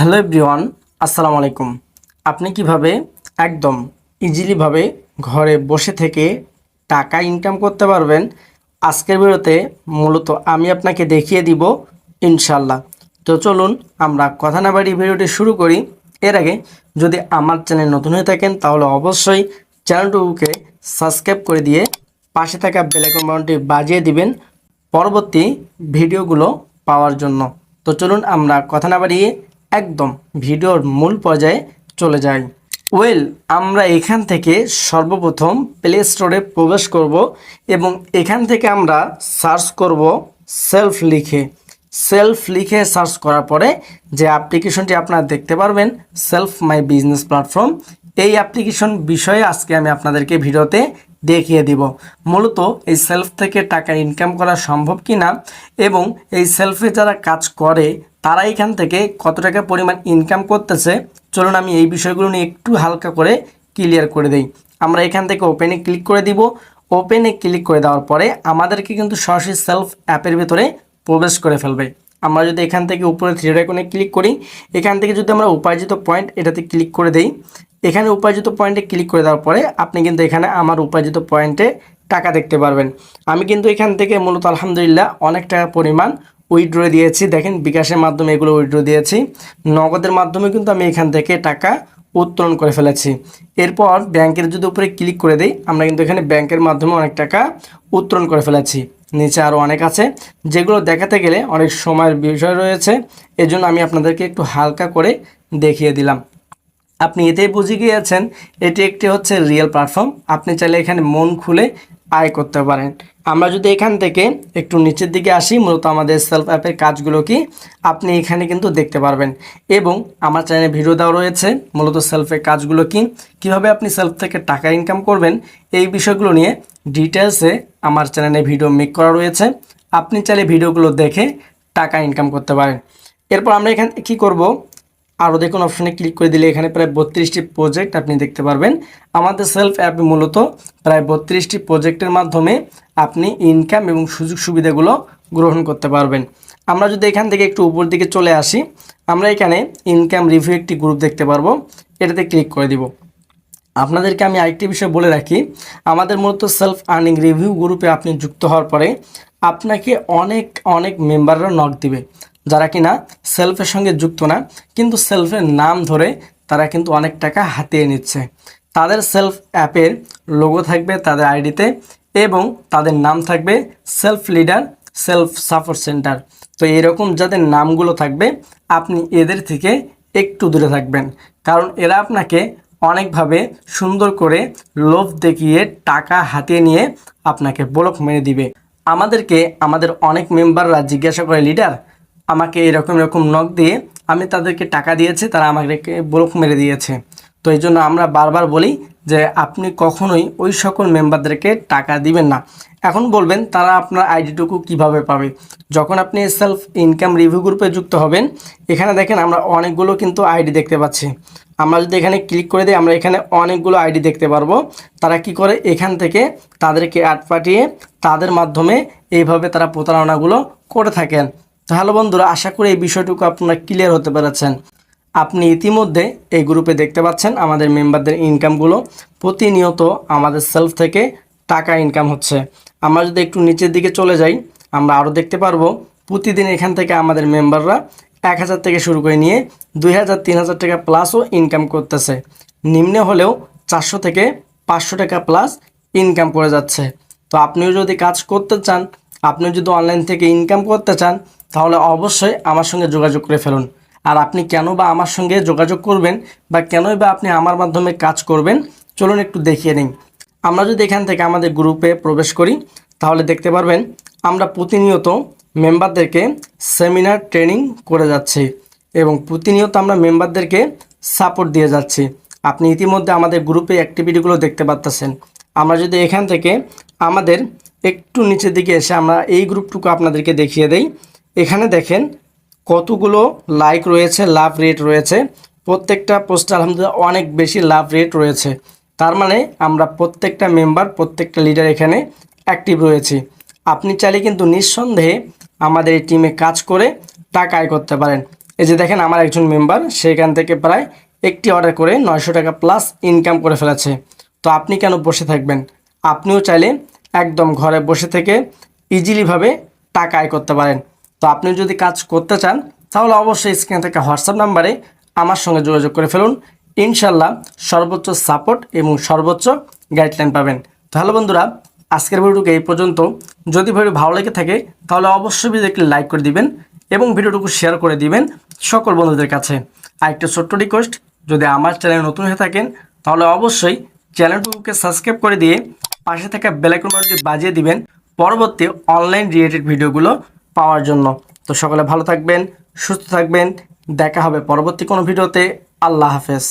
Hello everyone, আসসালামু আলাইকুম। আপনি কীভাবে একদম ইজিলিভাবে ঘরে বসে থেকে টাকা ইনকাম করতে পারবেন? আজকের ভিডিওতে মূলত আমি আপনাকে দেখিয়ে দিব ইনশাল্লাহ তো চলুন আমরা কথা না বাড়ি ভিডিওটি শুরু করি। এর আগে যদি আমার চ্যানেল নতুন হয়ে থাকেন, তাহলে অবশ্যই চ্যানেলটুকুকে সাবস্ক্রাইব করে দিয়ে পাশে থাকা বেলাইকন বাটনটি বাজিয়ে দিবেন পরবর্তী ভিডিওগুলো পাওয়ার জন্য। তো চলুন আমরা কথা না বাড়িয়ে একদম ভিডিওর মূল পর্যায়ে চলে যাই। ওয়েল, আমরা এখান থেকে সর্বপ্রথম প্লে স্টোরে প্রবেশ করব এবং এখান থেকে আমরা সার্চ করব সেলফ লিখে। সেলফ লিখে সার্চ করার পরে যে অ্যাপ্লিকেশনটি আপনারা দেখতে পারবেন, সেলফ মাই বিজনেস প্ল্যাটফর্ম, এই অ্যাপ্লিকেশন বিষয়ে আজকে আমি আপনাদেরকে ভিডিওতে দেখিয়ে দিব। মূলত এই সেলফ থেকে টাকা ইনকাম করা সম্ভব কি না এবং এই সেলফে যারা কাজ করে তারা এখান থেকে কত টাকা পরিমাণ ইনকাম করতেছে, চলুন আমি এই বিষয়গুলো নিয়ে একটু হালকা করে ক্লিয়ার করে দেই। আমরা এখান থেকে ওপেনে ক্লিক করে দিব। ওপেনে ক্লিক করে দেওয়ার পরে আমাদেরকে কিন্তু সরাসরি সেলফ অ্যাপের ভিতরে প্রবেশ করে ফেলবে। আমরা যদি এখান থেকে উপরে থ্রি আইকনে ক্লিক করি, এখান থেকে যদি আমরা উপার্জিত পয়েন্ট এটাতে ক্লিক করে দেই, এখানে উপার্জিত পয়েন্টে ক্লিক করে দেওয়ার পরে আপনি কিন্তু এখানে আমার উপার্জিত পয়েন্টে টাকা দেখতে পারবেন। আমি কিন্তু এখান থেকে মূলত আলহামদুলিল্লাহ অনেক টাকা পরিমাণ উইড্রো দিয়েছি। দেখেন, বিকাশের মাধ্যমে এগুলো উইড্রো দিয়েছি। নগদের মাধ্যমে কিন্তু আমি এখান থেকে টাকা উত্তোলন করে ফেলেছি। এরপর ব্যাংকের যদি উপরে ক্লিক করে দেই, আমরা কিন্তু এখানে ব্যাংকের মাধ্যমে অনেক টাকা উত্তোলন করে ফেলেছি। নিচে আরও অনেক আছে, যেগুলো দেখাতে গেলে অনেক সময়ের বিষয় রয়েছে। এজন্য আমি আপনাদেরকে একটু হালকা করে দেখিয়ে দিলাম। আপনি এতেই বুঝে গিয়েছেন, এটি একটি হচ্ছে রিয়েল প্ল্যাটফর্ম আপনি চাইলে এখানে মন খুলে আয় করতে পারেন। আমরা যদি এখান থেকে একটু নিচের দিকে আসি, মূলত আমাদের সেলফ অ্যাপের কাজগুলো কি? আপনি এখানে কিন্তু দেখতে পারবেন। এবং আমার চ্যানেলে ভিডিও দেওয়া রয়েছে, মূলত সেলফের কাজগুলো কি? কীভাবে আপনি সেলফ থেকে টাকা ইনকাম করবেন, এই বিষয়গুলো নিয়ে ডিটেলসে আমার চ্যানেলে ভিডিও মেক করা রয়েছে। আপনি চাইলে ভিডিওগুলো দেখে টাকা ইনকাম করতে পারেন। এরপর আমরা এখানে কি করব? আরও দেখুন অপশনে ক্লিক করে দিলে এখানে প্রায় বত্রিশটি প্রজেক্ট আপনি দেখতে পারবেন। আমাদের সেলফ অ্যাপে মূলত প্রায় বত্রিশটি প্রজেক্টের মাধ্যমে আপনি ইনকাম এবং সুযোগ সুবিধাগুলো গ্রহণ করতে পারবেন। আমরা যদি এখান থেকে একটু উপর দিকে চলে আসি, আমরা এখানে ইনকাম রিভিউ একটি গ্রুপ দেখতে পারব। এটাতে ক্লিক করে দিব। আপনাদেরকে আমি আরেকটি বিষয় বলে রাখি, আমাদের মূলত সেলফ আর্নিং রিভিউ গ্রুপে আপনি যুক্ত হওয়ার পরে আপনাকে অনেক অনেক মেম্বাররা নক দিবে। যারা কিনা সেলফের সঙ্গে যুক্ত না, কিন্তু সেলফের নাম ধরে তারা কিন্তু অনেক টাকা হাতিয়ে নিচ্ছে। তাদের সেলফ অ্যাপের লোগো থাকবে তাদের আইডিতে এবং তাদের নাম থাকবে self leader, self support centre. তো এরকম যাদের নামগুলো থাকবে, আপনি এদের থেকে একটু দূরে থাকবেন। কারণ এরা আপনাকে অনেকভাবে সুন্দর করে লোভ দেখিয়ে টাকা হাতিয়ে নিয়ে আপনাকে ব্লক মেরে দিবে। আমাদেরকে, আমাদের অনেক মেম্বাররা জিজ্ঞাসা করে, লিডার আমাকে এরকম এরকম নখ দিয়ে আমি তাদেরকে টাকা দিয়েছি, তারা আমাকে ব্লক মেরে দিয়েছে। তো এই জন্য আমরা বারবার বলি যে আপনি কখনোই ওই সকল মেম্বারদেরকে টাকা দিবেন না। এখন বলবেন, তারা আপনার আইডিটুকু কীভাবে পাবে? যখন আপনি সেলফ ইনকাম রিভিউ গ্রুপে যুক্ত হবেন, এখানে দেখেন আমরা অনেকগুলো কিন্তু আইডি দেখতে পাচ্ছি। আমরা যদি এখানে ক্লিক করে দিই, আমরা এখানে অনেকগুলো আইডি দেখতে পারব। তারা কি করে? এখান থেকে তাদেরকে অ্যাড পাঠিয়ে তাদের মাধ্যমে এইভাবে তারা প্রতারণাগুলো করে থাকেন। তাহলে বন্ধুরা, আশা করি এই বিষয়টুকু আপনারা ক্লিয়ার হতে পেরেছেন। আপনি ইতিমধ্যে এই গ্রুপে দেখতে পাচ্ছেন আমাদের মেম্বারদের ইনকামগুলো প্রতিনিয়ত আমাদের সেলফ থেকে টাকা ইনকাম হচ্ছে। আমরা যদি একটু নিচের দিকে চলে যাই, আমরা আরও দেখতে পারব, প্রতিদিন এখান থেকে আমাদের মেম্বাররা এক হাজার থেকে শুরু করে নিয়ে দুই হাজার, তিন হাজার টাকা প্লাসও ইনকাম করতেছে। নিম্নে হলেও চারশো থেকে পাঁচশো টাকা প্লাস ইনকাম করে যাচ্ছে। তো আপনিও যদি কাজ করতে চান আপনি যদি অনলাইন থেকে ইনকাম করতে চান, তাহলে অবশ্যই আমার সঙ্গে যোগাযোগ করে ফেলুন। আর আপনি কেন বা আমার সঙ্গে যোগাযোগ করবেন বা কেনই বা আপনি আমার মাধ্যমে কাজ করবেন, চলুন একটু দেখিয়ে নিন আমরা যদি এখান থেকে আমাদের গ্রুপে প্রবেশ করি, তাহলে দেখতে পারবেন, আমরা প্রতিনিয়ত মেম্বারদেরকে সেমিনার ট্রেনিং করে যাচ্ছি এবং প্রতিনিয়ত আমরা মেম্বারদেরকে সাপোর্ট দিয়ে যাচ্ছি। আপনি ইতিমধ্যে আমাদের গ্রুপে অ্যাক্টিভিটিগুলো দেখতে পাচ্তেছেন আমরা যদি এখান থেকে আমাদের একটু নিচের দিকে এসে আমরা এই গ্রুপটুকু আপনাদেরকে দেখিয়ে দেই। এখানে দেখেন কতগুলো লাইক রয়েছে লাভ রেট রয়েছে। প্রত্যেকটা পোস্টে আলহামদুলিল্লাহ অনেক বেশি লাভ রেট রয়েছে। তার মানে আমরা প্রত্যেকটা মেম্বার প্রত্যেকটা লিডার এখানে অ্যাক্টিভ রয়েছি। আপনি চাইলে কিন্তু নিঃসন্দেহে আমাদের এই টিমে কাজ করে টাকা আয় করতে পারেন। এই যে দেখেন আমার একজন মেম্বার সেখান থেকে প্রায় একটি অর্ডার করে নয়শো টাকা প্লাস ইনকাম করে ফেলেছে। তো আপনি কেন বসে থাকবেন? আপনিও চাইলে একদম ঘরে বসে থেকে ইজিলিভাবে টাকা আয় করতে পারেন। তো আপনি যদি কাজ করতে চান, তাহলে অবশ্যই স্ক্রিনে থেকে হোয়াটসঅ্যাপ নাম্বারে আমার সঙ্গে যোগাযোগ করে ফেলুন। ইনশাল্লাহ সর্বোচ্চ সাপোর্ট এবং সর্বোচ্চ গাইডলাইন পাবেন। তাহলে বন্ধুরা, আজকের ভিডিওটুকু এই পর্যন্ত। যদি ভিডিও ভালো লেগে থাকে, তাহলে অবশ্যই ভিডিওকে লাইক করে দিবেন এবং ভিডিওটুকু শেয়ার করে দিবেন সকল বন্ধুদের কাছে। আর একটা ছোট্ট রিকোয়েস্ট যদি আমার চ্যানেল নতুন হয়ে থাকেন, তাহলে অবশ্যই চ্যানেলটুকুকে সাবস্ক্রাইব করে দিয়ে পাশে থাকা বেলাইকন বাটনটি বাজিয়ে দিবেন পরবর্তী অনলাইন রিলেটেড ভিডিওগুলো পাওয়ার জন্য। তো সকলে ভালো থাকবেন, সুস্থ থাকবেন, দেখা হবে পরবর্তী কোনো ভিডিওতে আল্লাহ হাফেজ।